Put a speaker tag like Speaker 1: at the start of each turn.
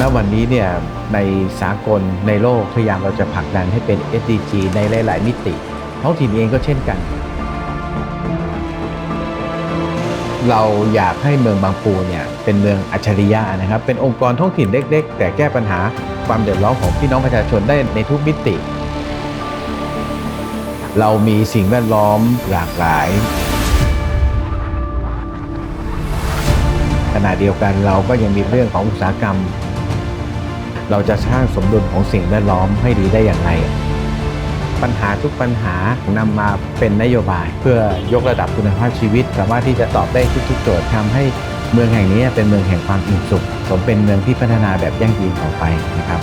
Speaker 1: ณวันนี้เนี่ยในสากลในโลกพยายามเราจะผลักดันให้เป็น SDG ในหลาย ๆ มิติ ท้องถิ่นเองก็เช่นกัน เราอยากให้เมืองบางปูเนี่ยเป็นเมืองอัจฉริยะนะครับ เป็นองค์กรท้องถิ่นเล็ก ๆ แต่แก้ปัญหาความเดือดร้อนของพี่น้องประชาชนได้ในทุกมิติ เรามีสิ่งแวดล้อมหลากหลายขณะเดียวกันเราก็ยังมีเรื่องของอุตสาหกรรม เราจะสร้างสมดุลของสิ่งแวดล้อมให้ดีได้อย่างไร ปัญหาทุกปัญหานำมาเป็นนโยบาย เพื่อยกระดับคุณภาพชีวิต สามารถที่จะตอบได้ทุกๆโจทย์ทำให้เมืองแห่งนี้เป็นเมืองแห่งความอิ่มสุข สมเป็นเมืองที่พัฒนาแบบยั่งยืนต่อไปนะครับ